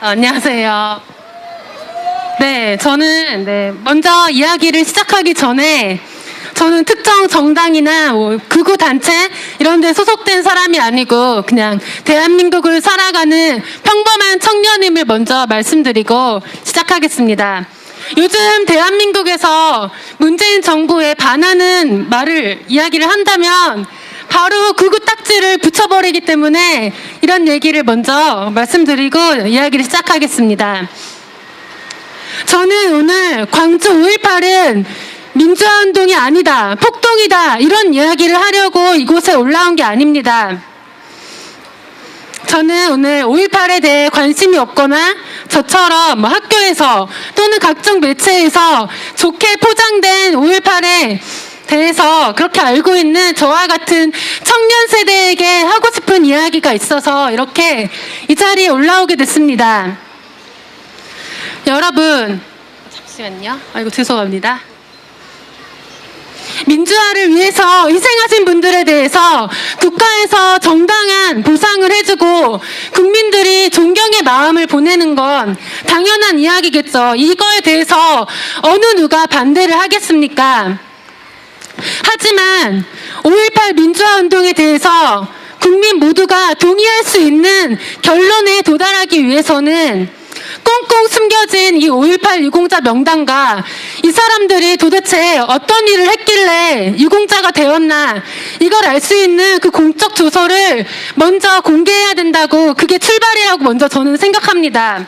안녕하세요. 네, 저는 네, 먼저 이야기를 시작하기 전에 저는 특정 정당이나 뭐 극우 단체 이런 데 소속된 사람이 아니고 그냥 대한민국을 살아가는 평범한 청년임을 먼저 말씀드리고 시작하겠습니다. 요즘 대한민국에서 문재인 정부에 반하는 말을 이야기를 한다면 바로 극우 딱지를 붙여버리기 때문에 이런 얘기를 먼저 말씀드리고 이야기를 시작하겠습니다. 저는 오늘 광주 5.18은 민주화 운동이 아니다, 폭동이다, 이런 이야기를 하려고 이곳에 올라온 게 아닙니다. 저는 오늘 5.18에 대해 관심이 없거나 저처럼 뭐 학교에서 또는 각종 매체에서 좋게 포장된 5.18에 대해서 그렇게 알고 있는 저와 같은 청년 세대에게 하고 싶은 이야기가 있어서 이렇게 이 자리에 올라오게 됐습니다. 여러분, 잠시만요. 아이고, 죄송합니다. 민주화를 위해서 희생하신 분들에 대해서 국가에서 정당한 보상을 해주고 국민들이 존경의 마음을 보내는 건 당연한 이야기겠죠. 이거에 대해서 어느 누가 반대를 하겠습니까? 하지만 5.18 민주화 운동에 대해서 국민 모두가 동의할 수 있는 결론에 도달하기 위해서는 꽁꽁 숨겨진 이 5.18 유공자 명단과 이 사람들이 도대체 어떤 일을 했길래 유공자가 되었나 이걸 알 수 있는 그 공적 조서를 먼저 공개해야 된다고 그게 출발이라고 먼저 저는 생각합니다.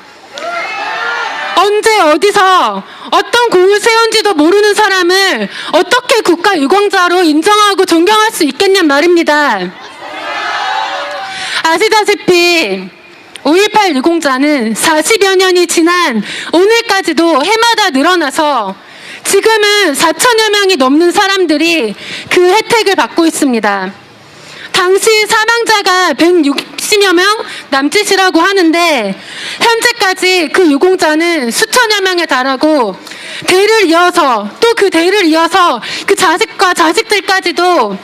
언제 어디서 어떤 공을 세운지도 모르는 사람을 어떻게 국가 유공자로 인정하고 존경할 수 있겠냔 말입니다. 아시다시피 5.18 유공자는 40여 년이 지난 오늘까지도 해마다 늘어나서 지금은 4천여 명이 넘는 사람들이 그 혜택을 받고 있습니다. 당시 사망자가 160여 명 남짓이라고 하는데 현재까지 그 유공자는 수천여 명에 달하고 대를 이어서 또 그 대를 이어서 그 자식과 자식들까지도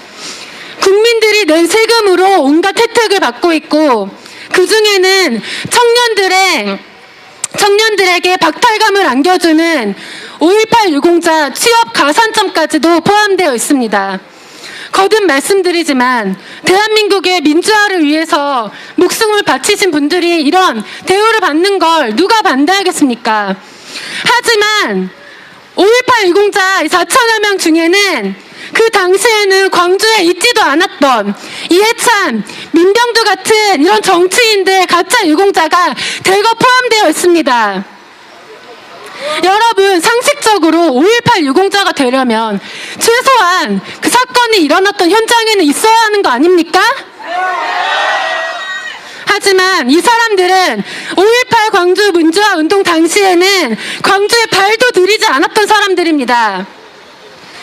국민들이 낸 세금으로 온갖 혜택을 받고 있고 그 중에는 청년들의 청년들에게 박탈감을 안겨주는 5.18 유공자 취업 가산점까지도 포함되어 있습니다. 거듭 말씀드리지만 대한민국의 민주화를 위해서 목숨을 바치신 분들이 이런 대우를 받는 걸 누가 반대하겠습니까? 하지만 5.18 유공자 4천여 명 중에는 그 당시에는 광주에 있지도 않았던 이해찬, 민병두 같은 이런 정치인들 가짜 유공자가 대거 포함되어 있습니다. 상식적으로 5.18 유공자가 되려면 최소한 그 사건이 일어났던 현장에는 있어야 하는 거 아닙니까? 하지만 이 사람들은 5.18 광주 민주화 운동 당시에는 광주에 발도 들이지 않았던 사람들입니다.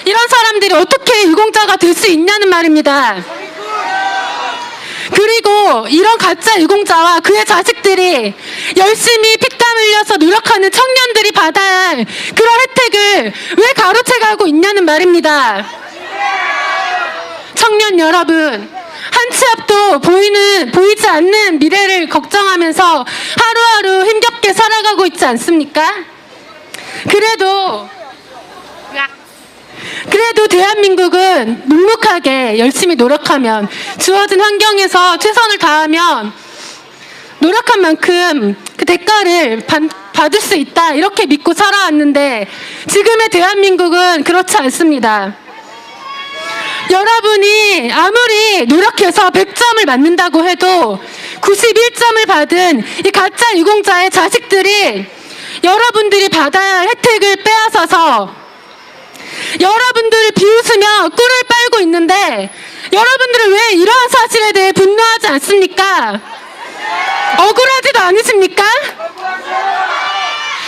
이런 사람들이 어떻게 유공자가 될 수 있냐는 말입니다. 그리고 이런 가짜 유공자와 그의 자식들이 열심히 피땀 흘려서 노력하는 청년들이 받아야 할 그런 혜택을 왜 가로채가고 있냐는 말입니다. 청년 여러분, 한치 앞도 보이는, 보이지 않는 미래를 걱정하면서 하루하루 힘겹게 살아가고 있지 않습니까? 그래도, 그래도 대한민국은 묵묵하게 열심히 노력하면 주어진 환경에서 최선을 다하면 노력한 만큼 그 대가를 받, 받을 수 있다 이렇게 믿고 살아왔는데 지금의 대한민국은 그렇지 않습니다. 여러분이 아무리 노력해서 100점을 맞는다고 해도 91점을 받은 이 가짜 유공자의 자식들이 여러분들이 받아야 할 혜택을 빼앗아서 여러분들을 비웃으며 꿀을 빨고 있는데 여러분들은 왜 이러한 사실에 대해 분노하지 않습니까? 억울하지도 않으십니까?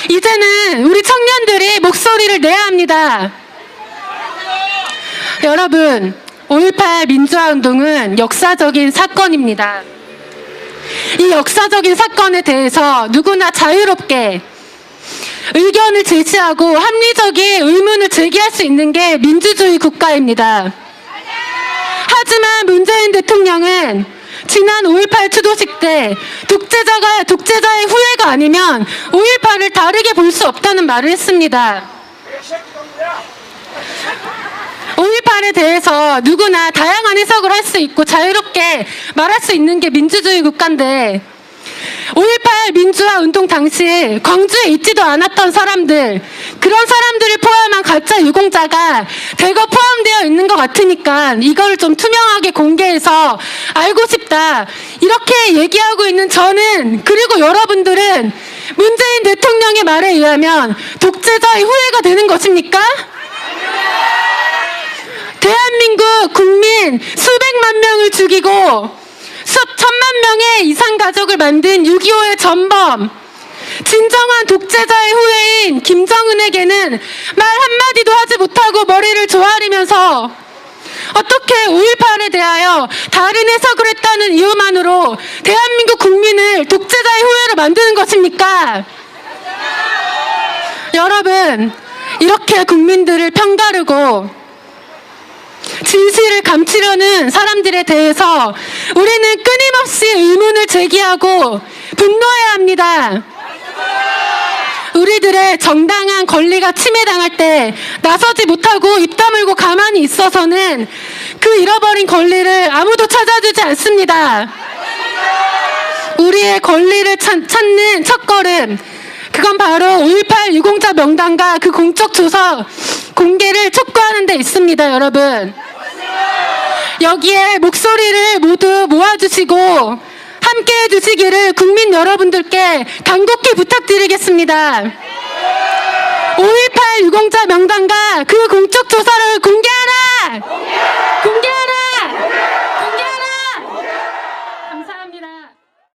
이제는 우리 청년들이 목소리를 내야 합니다. 여러분, 5.18 민주화 운동은 역사적인 사건입니다. 이 역사적인 사건에 대해서 누구나 자유롭게 의견을 제시하고 합리적인 의문을 제기할 수 있는 게 민주주의 국가입니다. 하지만 문재인 대통령은 지난 5.18 추도식 때 독재자가 독재자의 후예가 아니면 5.18을 다르게 볼 수 없다는 말을 했습니다. 5.18에 대해서 누구나 다양한 해석을 할 수 있고 자유롭게 말할 수 있는 게 민주주의 국가인데 5.18 민주화 운동 당시 광주에 있지도 않았던 사람들 그런 사람들을 포함한 가짜 유공자가 대거 포함되어 있는 것 같으니까 이걸 좀 투명하게 공개해서 알고 싶다 이렇게 얘기하고 있는 저는 그리고 여러분들은 문재인 대통령의 말에 의하면 독재자의 후예가 되는 것입니까? 대한민국 국민 수백만 명을 죽이고 천만 명의 이상 가족을 만든 6.25의 전범 진정한 독재자의 후예인 김정은에게는 말 한마디도 하지 못하고 머리를 조아리면서 어떻게 5.18에 대하여 다른 해석을 했다는 이유만으로 대한민국 국민을 독재자의 후예로 만드는 것입니까? 여러분, 이렇게 국민들을 편가르고 진실을 감추려는 사람들에 대해서 우리는 끊임없이 의문을 제기하고 분노해야 합니다. 우리들의 정당한 권리가 침해당할 때 나서지 못하고 입 다물고 가만히 있어서는 그 잃어버린 권리를 아무도 찾아주지 않습니다. 우리의 권리를 찾, 찾는 첫걸음 그건 바로 5.18 유공자 명단과 그 공적 조서 공개를 촉구하는 데 있습니다, 여러분. 여기에 목소리를 모두 모아주시고 함께 해주시기를 국민 여러분들께 간곡히 부탁드리겠습니다. 5.18 유공자 명단과 그 공적 조사를